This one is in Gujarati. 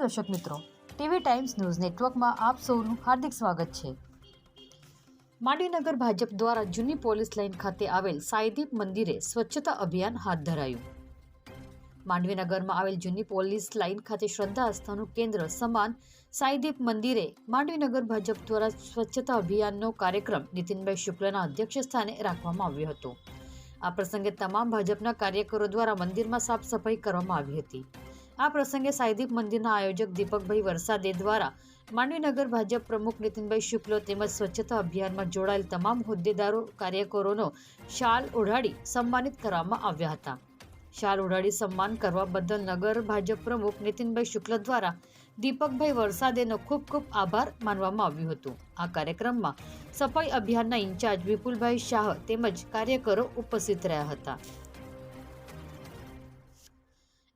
દર્શક મિત્રો, ટીવી ટાઈમ્સ ન્યૂઝ નેટવર્કમાં આપ સૌનું હાર્દિક સ્વાગત છે. માંડવીનગર ભાજપ દ્વારા જૂની પોલીસ લાઇન ખાતે આવેલ સાઈદીપ મંદિરે સ્વચ્છતા અભિયાન હાથ ધરાયું. માંડવીનગરમાં આવેલ જૂની પોલીસ લાઇન ખાતે શ્રદ્ધા આસ્થાનું કેન્દ્ર સમાન સાઈદીપ મંદિરે માંડવીનગર ભાજપ દ્વારા સ્વચ્છતા અભિયાનનો કાર્યક્રમ નીતિનભાઈ શુક્લના અધ્યક્ષ સ્થાને રાખવામાં આવ્યો હતો. આ પ્રસંગે તમામ ભાજપના કાર્યકરો દ્વારા મંદિરમાં સાફ સફાઈ કરવામાં આવી હતી. આ પ્રસંગે સાઈદીપ મંદિરના આયોજક દીપકભાઈ વરસાદે દ્વારા માંડવીનગર ભાજપ પ્રમુખ નીતિનભાઈ શુક્લ તેમજ સ્વચ્છતા અભિયાનમાં જોડાયેલ તમામ હોદ્દેદારો, કાર્યકરોનો શાલ ઓઢાડી સન્માનિત કરવામાં આવ્યા હતા. શાલ ઉડાડી સન્માન કરવા બદલ નગર ભાજપ પ્રમુખ નીતિનભાઈ શુક્લ દ્વારા દીપકભાઈ વરસાદેનો ખૂબ ખૂબ આભાર માનવામાં આવ્યું હતું. આ કાર્યક્રમમાં સફાઈ અભિયાનના ઇન્ચાર્જ વિપુલભાઈ શાહ તેમજ કાર્યકરો ઉપસ્થિત રહ્યા હતા.